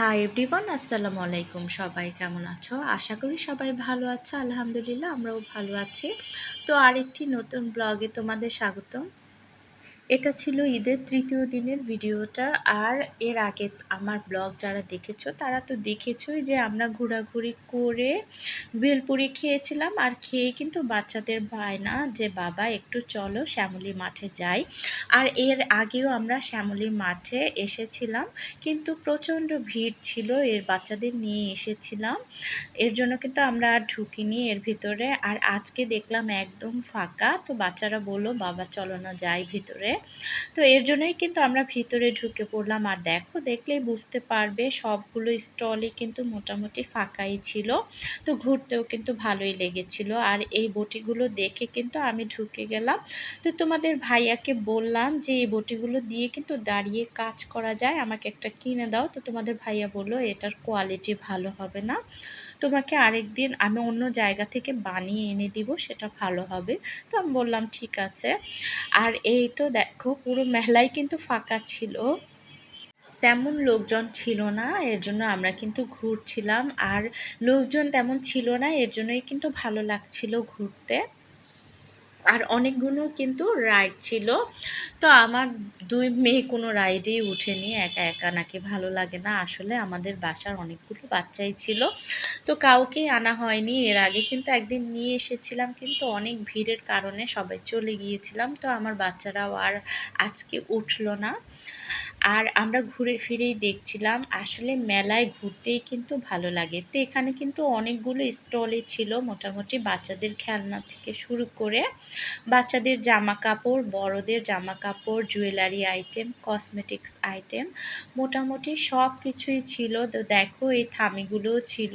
Hi everyone আসসালামু আলাইকুম। সবাই কেমন আছো? আশা করি সবাই ভালো আছো। আলহামদুলিল্লাহ, আমরাও ভালো আছি। তো আরেকটি নতুন ব্লগে তোমাদের স্বাগতম। এটা ছিল ঈদের তৃতীয় দিনের ভিডিওটা। আর এর আগে আমার ব্লগ যারা দেখেছ, তারা তো দেখেছোই যে আমরা ঘোরাঘুরি করে বেলপুরি খেয়েছিলাম। আর খেয়ে কিন্তু বাচ্চাদের না যে, বাবা, একটু চলো, শ্যামলী মাঠে যাই। আর এর আগেও আমরা শ্যামলী মাঠে এসেছিলাম। কিন্তু প্রচণ্ড ভিড় ছিল, এর বাচ্চাদের নিয়ে এসেছিলাম। এর জন্য কিন্তু আমরা আর ঢুকিনি এর ভিতরে। আর আজকে দেখলাম একদম ফাঁকা, তো বাচ্চারা বলল, বাবা, চলো না, যাই ভিতরে। তো এর জন্যই কিন্তু আমরা ভিতরে ঢুকে পড়লাম। আর দেখো, দেখলেই বুঝতে পারবে সবগুলো স্টলই কিন্তু মোটামুটি ফাঁকাই ছিল। তো ঘুরতেও কিন্তু ভালোই লেগেছিল। আর এই বটিগুলো দেখে কিন্তু আমি ঢুকে গেলাম। তো তোমাদের ভাইয়াকে বললাম যে, এই বটিগুলো দিয়ে কিন্তু দাঁড়িয়ে কাজ করা যায়। আমাকে একটা কিনে দাও। তো তোমাদের ভাইয়া বলল, এটার কোয়ালিটি ভালো হবে না। তোমাকে আরেক দিন আমি অন্য জায়গা থেকে বানিয়ে এনে দিব, সেটা ভালো হবে। তো আমি বললাম, ঠিক আছে। আর এই তো দেখো, পুরো মেলায় কিন্তু ফাঁকা ছিল। তেমন লোকজন ছিল না, এর জন্য আমরা কিন্তু ঘুরছিলাম। আর লোকজন তেমন ছিল না, এর জন্যই কিন্তু ভালো লাগছিল ঘুরতে। আর অনেকগুলো কিন্তু রাইড ছিল। তো আমার দুই মেয়ে কোনো রাইডেই উঠেনি, একা একা নাকি ভালো লাগে না। আসলে আমাদের বাসার অনেকগুলো বাচ্চাই ছিল। তো কাউকে আনা হয়নি, এর আগে কিন্তু একদিন নিয়ে এসেছিলাম, কিন্তু অনেক ভিড়ের কারণে সবাই চলে গিয়েছিলাম। তো আমার বাচ্চারাও আর আজকে উঠল না। আর আমরা ঘুরে ফিরেই দেখছিলাম, আসলে মেলায় ঘুরতেই কিন্তু ভালো লাগে। তো এখানে কিন্তু অনেকগুলো স্টলে ছিল মোটামুটি বাচ্চাদের খেলনা থেকে শুরু করে বাচ্চাদের জামা কাপড় বড়দের জামা কাপড় জুয়েলারি আইটেম কসমেটিক্স আইটেম মোটামুটি সব কিছুই ছিল। তো দেখো এই থামিগুলোও ছিল।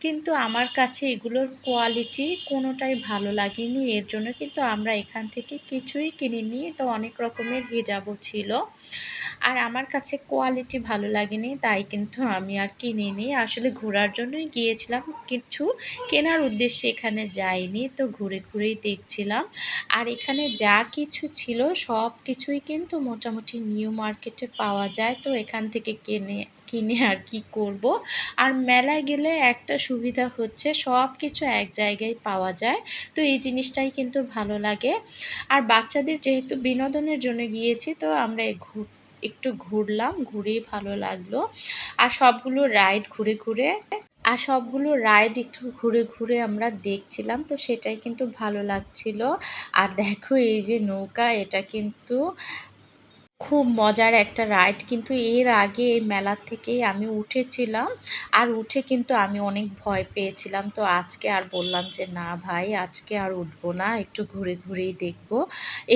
কিন্তু আমার কাছে এগুলোর কোয়ালিটি কোনোটাই ভালো লাগেনি। এর জন্য কিন্তু আমরা এখান থেকে কিছুই কিনিনি। তো অনেক রকমের হিজাবও ছিল। আর আমার কাছে কোয়ালিটি ভালো লাগেনি, তাই কিন্তু আমি আর কিনিনি। আসলে ঘোরার জন্যই গিয়েছিলাম কিছু কেনার উদ্দেশ্যে এখানে যাইনি, তো ঘুরে ঘুরেই দেখছিলাম। আর এখানে যা কিছু ছিল, সব কিছুই কিন্তু মোটামুটি নিউ মার্কেটে পাওয়া যায়, তো এখান থেকে কিনে কিনে আর কি করব। আর মেলায় গেলে একটা সুবিধা হচ্ছে, সব কিছু এক জায়গায় পাওয়া যায়, তো এই জিনিসটাই কিন্তু ভালো লাগে। আর বাচ্চাদের যেহেতু বিনোদনের জন্য গিয়েছি, তো আমরা ঘুর একটু ঘুরলাম, ঘুরেই ভালো লাগল। আর সবগুলো রাইড ঘুরে ঘুরে, আর সবগুলো রাইড একটু ঘুরে ঘুরে আমরা দেখছিলাম, তো সেটাই কিন্তু ভালো লাগছিল। আর দেখো এই যে নৌকা, এটা কিন্তু খুব মজার একটা রাইড। কিন্তু এর আগে এই মেলার থেকেই আমি উঠেছিলাম। আর উঠে কিন্তু আমি অনেক ভয় পেয়েছিলাম। তো আজকে আর বললাম যে, না ভাই, আজকে আর উঠবো না। একটু ঘুরে ঘুরেই দেখব।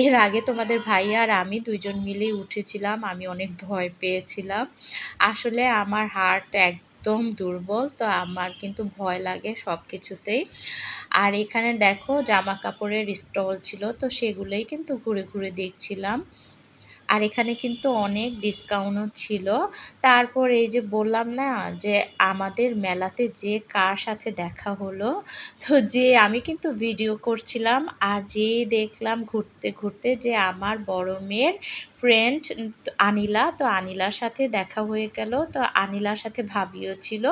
এর আগে তোমাদের ভাই আর আমি দুইজন মিলেই উঠেছিলাম। আমি অনেক ভয় পেয়েছিলাম। আসলে আমার হার্ট এক একদম দুর্বল, তো আমার কিন্তু ভয় লাগে সব কিছুতেই আর এখানে দেখো, জামা কাপড়ের স্টল ছিল, তো সেগুলোই কিন্তু ঘুরে ঘুরে দেখছিলাম। আর এখানে কিন্তু অনেক ডিসকাউন্টও ছিল। তারপর এই যে বললাম না যে আমাদের মেলাতে যে কার সাথে দেখা হলো, তো যে আমি কিন্তু ভিডিও করছিলাম আর যে দেখলাম ঘুরতে ঘুরতে যে আমার বড় মেয়ের ফ্রেন্ড আনিলা, তো আনিলার সাথে দেখা হয়ে গেল। তো আনিলার সাথে ভাবিও ছিল,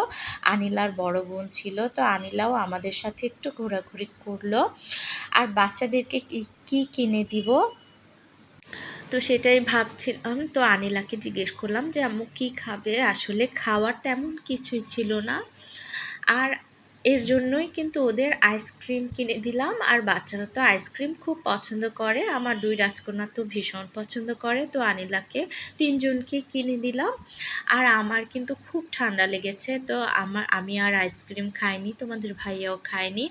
আনিলার বড় বোন ছিল, তো আনিলাও আমাদের সাথে একটু ঘোরাঘুরি করল। আর বাচ্চাদেরকে কি কিনে দিব? তো সেটাই ভাবছিলাম। তো আনিলাকে জিজ্ঞেস করলাম যে, আম্মু কী খাবে? আসলে খাওয়ার তেমন কিছুই ছিল না। আর এর জন্যই কিন্তু ওদের আইসক্রিম কিনে দিলাম। আর বাচ্চারা তো আইসক্রিম খুব পছন্দ করে। আমার দুই রাজকন্যা তো ভীষণ পছন্দ করে। তো আনিলাকে তিনজনকে কিনে দিলাম। আর আমার কিন্তু খুব ঠান্ডা লেগেছে। তো আমার, আমি আর আইসক্রিম খাইনি, তোমাদের ভাইয়াও খায়নি।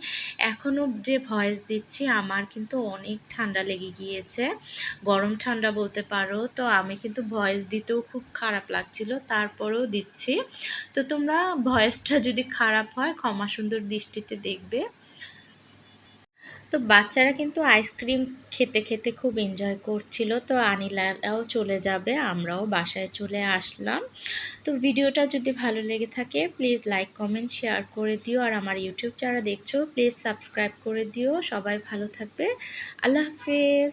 এখনও যে ভয়েস দিচ্ছি, আমার কিন্তু অনেক ঠান্ডা লেগে গিয়েছে। গরম ঠান্ডা বলতে পারো। তো আমি কিন্তু ভয়েস দিতেও খুব খারাপ লাগছিল, তারপরেও দিচ্ছি। তো তোমরা ভয়েসটা যদি খারাপ হয়, ক্ষমা সুন্দর দৃষ্টিতে দেখবে। তো বাচ্চারা কিন্তু আইসক্রিম খেতে খেতে খুব এনজয় করছিল। তো আনিলারাও চলে যাবে, আমরাও বাসায় চলে আসলাম। তো ভিডিওটা যদি ভালো লেগে থাকে প্লিজ লাইক কমেন্ট শেয়ার করে দিও। আর আমার ইউটিউব যারা দেখছ প্লিজ সাবস্ক্রাইব করে দিও। সবাই ভালো থাকবে। আল্লাহ হাফেজ।